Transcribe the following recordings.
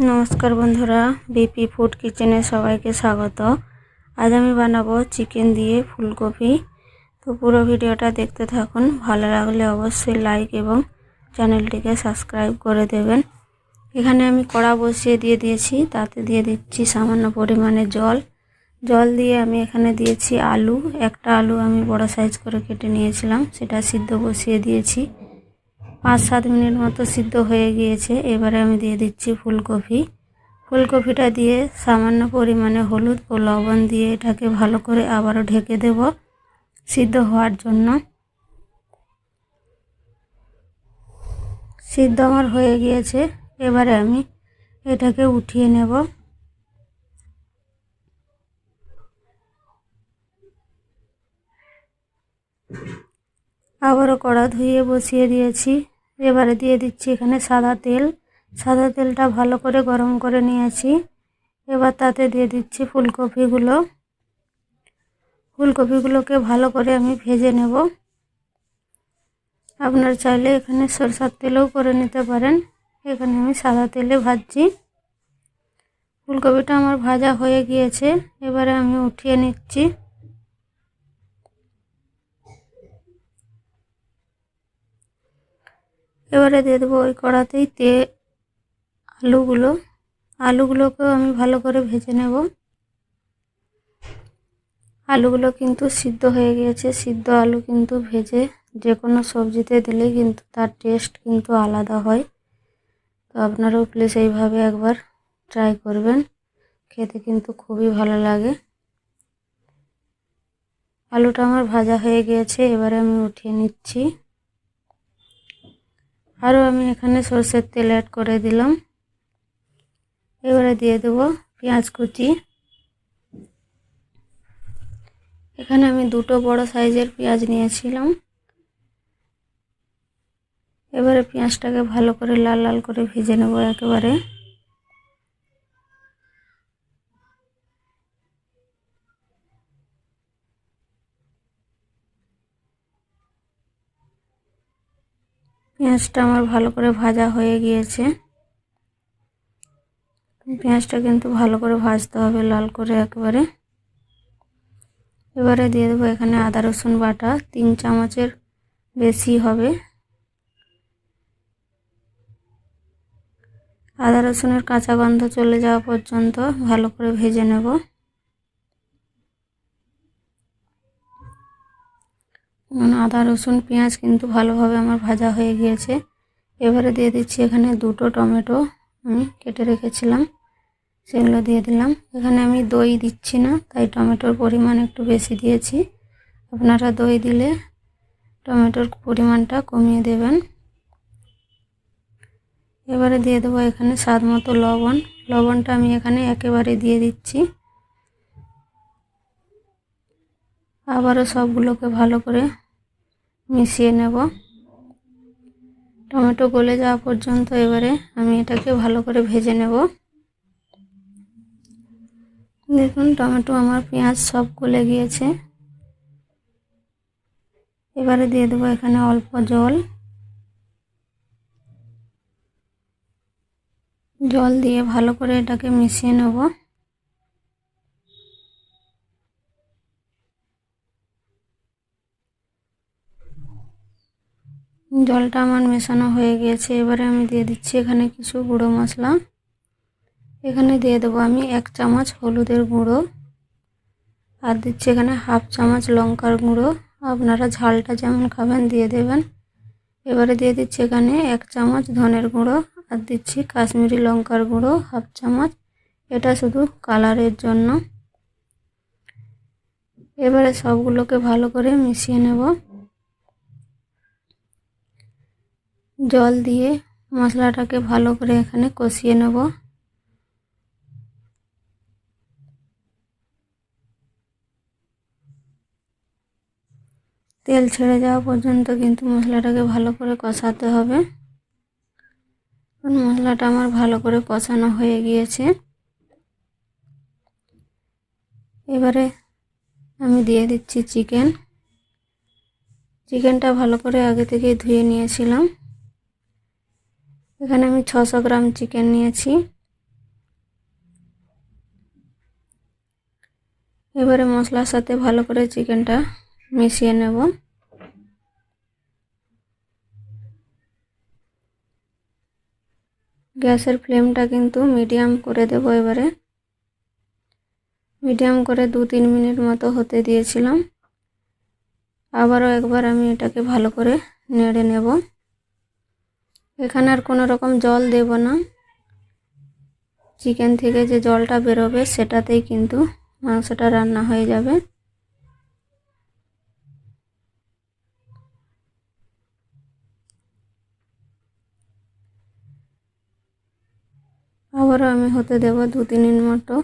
নমস্কার বন্ধুরা, BP food কিচেনে সবাইকে স্বাগত। আজ আমি বানাবো চিকেন দিয়ে ফুলকপি। তো পুরো ভিডিওটা দেখতে থাকুন, ভালো লাগলে অবশ্যই লাইক এবং চ্যানেলটিকে সাবস্ক্রাইব করে দেবেন। এখানে আমি কড়া বসিয়ে দিয়ে দিয়েছি, তাতে দিয়ে দিচ্ছি সামান্য পরিমাণে জল। জল দিয়ে আমি এখানে দিয়েছি আলু। একটা আলু আমি বড় সাইজ করে কেটে নিয়েছিলাম, সেটা সিদ্ধ বসিয়ে দিয়েছি। পাঁচ সাত মিনিট মতো সিদ্ধ হয়ে গিয়েছে। এবারে আমি দিয়ে দিচ্ছি ফুলকপি। ফুলকপিটা দিয়ে সামান্য পরিমাণে হলুদ ও লবণ দিয়ে এটাকে ভালো করে আবারও ঢেকে দেব সিদ্ধ হওয়ার জন্য। সিদ্ধ আমার হয়ে গিয়েছে। এবারে আমি এটাকে উঠিয়ে নেব। আবারও কড়া ধুয়ে বসিয়ে দিয়েছি। এবারে দিয়ে দিচ্ছি এখানে সাদা তেল। সাদা তেলটা ভালো করে গরম করে নিয়েছি। এবার তাতে দিয়ে দিচ্ছি ফুলকপিগুলো। ফুলকপিগুলোকে ভালো করে আমি ভেজে নেব। আপনার চাইলে এখানে সরষার তেলেও করে নিতে পারেন। এখানে আমি সাদা তেলে ভাজছি। ফুলকপিটা আমার ভাজা হয়ে গিয়েছে। এবারে আমি উঠিয়ে নিচ্ছি। এবারে দিয়ে দেবো ওই কড়াতেই তে আলুগুলো। আলুগুলোকেও আমি ভালো করে ভেজে নেব। আলুগুলো কিন্তু সিদ্ধ হয়ে গিয়েছে। সিদ্ধ আলু কিন্তু ভেজে যে কোনো সবজিতে দিলেই কিন্তু তার টেস্ট কিন্তু আলাদা হয়। তো আপনারাও প্লিজ এইভাবে একবার ট্রাই করবেন। খেতে কিন্তু খুবই ভালো লাগে। আলুটা আমার ভাজা হয়ে গিয়েছে। এবারে আমি উঠিয়ে নিচ্ছি। আরও আমি এখানে সর্ষের তেল অ্যাড করে দিলাম। এবারে দিয়ে দেব পেঁয়াজ কুচি। এখানে আমি দুটো বড় সাইজের পেঁয়াজ নিয়েছিলাম। এবারে পেঁয়াজটাকে ভালো করে লাল লাল করে ভেজে নেব একেবারে। পেঁয়াজটা আমার ভালো করে ভাজা হয়ে গিয়েছে। পেঁয়াজটা কিন্তু ভালো করে ভাজতে হবে লাল করে একবারে। এবারে দিয়ে দেবো এখানে আদা, রসুন বাটা, তিন চামচের বেশি হবে। আদা, রসুনের কাঁচা গন্ধ চলে যাওয়া পর্যন্ত ভালো করে ভেজে নেব। আদা, রসুন, পেঁয়াজ কিন্তু ভালোভাবে আমার ভাজা হয়ে গিয়েছে। এবারে দিয়ে দিচ্ছি এখানে দুটো টমেটো আমি কেটে রেখেছিলাম, সেগুলো দিয়ে দিলাম। এখানে আমি দই দিচ্ছি না, তাই টমেটোর পরিমাণ একটু বেশি দিয়েছি। আপনারা দই দিলে টমেটোর পরিমাণটা কমিয়ে দেবেন। এবারে দিয়ে দেবো এখানে স্বাদ মতো লবণ। লবণটা আমি এখানে একেবারে দিয়ে দিচ্ছি। আবারও সবগুলোকে ভালো করে মিশিয়ে নেব। টমেটো গলে যাওয়া পর্যন্ত এবারে আমি এটাকে ভালো করে ভেজে নেব। দেখুন, টমেটো আমার পেঁয়াজ সব গলে গিয়েছে। এবারে দিয়ে দেবো এখানে অল্প জল। জল দিয়ে ভালো করে এটাকে মিশিয়ে নেব। জলটা আমার মেশানো হয়ে গিয়েছে এবারে আমি দিয়ে দিচ্ছি এখানে কিছু গুঁড়ো মশলা। এখানে দিয়ে দেবো আমি এক চামচ হলুদের গুঁড়ো আর দিচ্ছি এখানে হাফ চামচ লঙ্কার গুঁড়ো। আপনারা ঝালটা যেমন খাবেন দিয়ে দেবেন। এবারে দিয়ে দিচ্ছি এখানে এক চামচ ধনের গুঁড়ো আর দিচ্ছি কাশ্মীরি লঙ্কার গুঁড়ো হাফ চামচ। এটা শুধু কালারের জন্য। এবারে সবগুলোকে ভালো করে মিশিয়ে নেব। জল দিয়ে মশলাটাকে ভালো করে এখানে কষিয়ে নেব। তেল ছেড়ে যাওয়া পর্যন্ত কিন্তু মশলাটাকে ভালো করে কষাতে হবে। মশলাটা আমার ভালো করে কষানো হয়ে গিয়েছে। এবারে আমি দিয়ে দিচ্ছি চিকেন। চিকেনটা ভালো করে আগে থেকে ধুয়ে নিয়েছিলাম। এখানে আমি ছশো গ্রাম চিকেন নিয়েছি। এবারে মশলার সাথে ভালো করে চিকেনটা মিশিয়ে নেব। গ্যাসের ফ্লেমটা কিন্তু মিডিয়াম করে দেব এবারে। মিডিয়াম করে দু তিন মিনিট মতো হতে দিয়েছিলাম। আবারও একবার আমি এটাকে ভালো করে নেড়ে নেব। এখানে আর কোনো রকম জল দেব না। চিকেন থেকে যে জলটা বেরোবে সেটাতেই কিন্তু মাংসটা রান্না হয়ে যাবে। আবারও আমি হতে দেব দু তিন মতো।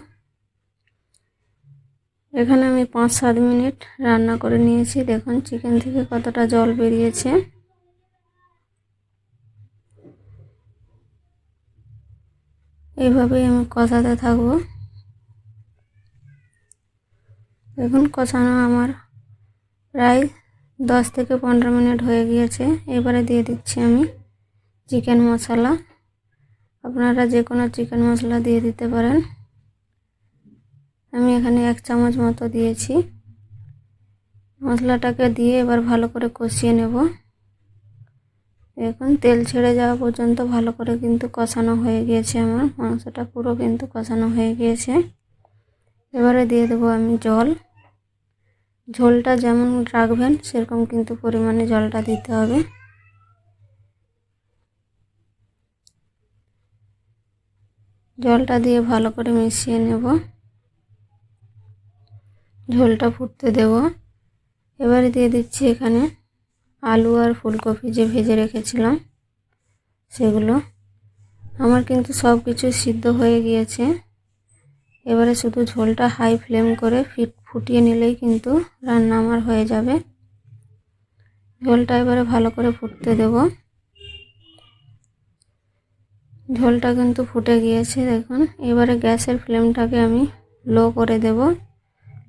এখানে আমি পাঁচ সাত মিনিট রান্না করে নিয়েছি। দেখুন, চিকেন থেকে কতটা জল বেরিয়েছে। এইভাবেই আমি কষাতে থাকব। দেখুন, কষানো আমার প্রায় দশ থেকে পনেরো মিনিট হয়ে গিয়েছে। এবারে দিয়ে দিচ্ছি আমি চিকেন মশলা। আপনারা যে কোনো চিকেন মশলা দিয়ে দিতে পারেন। আমি এখানে এক চামচ মতো দিয়েছি। মশলাটাকে দিয়ে এবার ভালো করে কষিয়ে নেব। এখন তেল ছেড়ে যাওয়া পর্যন্ত ভালো করে কিন্তু কষানো হয়ে গিয়েছে আমার। মাংসটা পুরো কিন্তু কষানো হয়ে গিয়েছে। এবারে দিয়ে দেবো আমি জল। ঝোলটা যেমন রাখবেন, সেরকম কিন্তু পরিমাণে জলটা দিতে হবে। জলটা দিয়ে ভালো করে মিশিয়ে নেব। ঝোলটা ফুটতে দেব। এবারে দিয়ে দিচ্ছি এখানে আলু আর ফুলকপি যে ভেজে রেখেছিলাম, সেগুলো। আমার কিন্তু সব কিছু সিদ্ধ হয়ে গিয়েছে। এবারে শুধু ঝোলটা হাই ফ্লেম করে ফিট ফুটিয়ে নিলেই কিন্তু রান্না আমার হয়ে যাবে। ঝোলটা এবারে ভালো করে ফুটতে দেব। ঝোলটা কিন্তু ফুটে গিয়েছে, দেখুন। এবারে গ্যাসের ফ্লেমটাকে আমি লো করে দেব।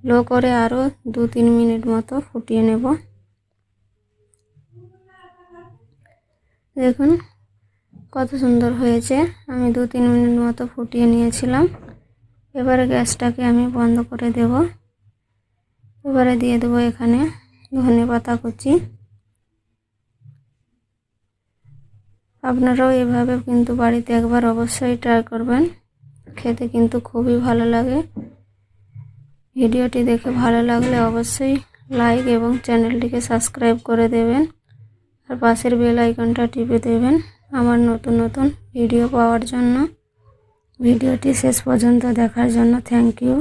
লো করে আরও দু তিন মিনিট মতো ফুটিয়ে নেব। দেখুন, কত সুন্দর হয়েছে। আমি দু তিন মিনিট মতো ফুটিয়ে নিয়েছিলাম। এবারে গ্যাসটাকে আমি বন্ধ করে দেব। এবারে দিয়ে দেবো এখানে ধনে পাতা কুচি। আপনারাও এভাবে কিন্তু বাড়িতে একবার অবশ্যই ট্রাই করবেন। খেতে কিন্তু খুবই ভালো লাগে। ভিডিওটি দেখে ভালো লাগলে অবশ্যই লাইক এবং চ্যানেলটিকে সাবস্ক্রাইব করে দেবেন। আর পাশের বেল আইকনটা টিপে দেবেন আমার নতুন নতুন ভিডিও পাওয়ার জন্য। ভিডিওটি শেষ পর্যন্ত দেখার জন্য থ্যাংক ইউ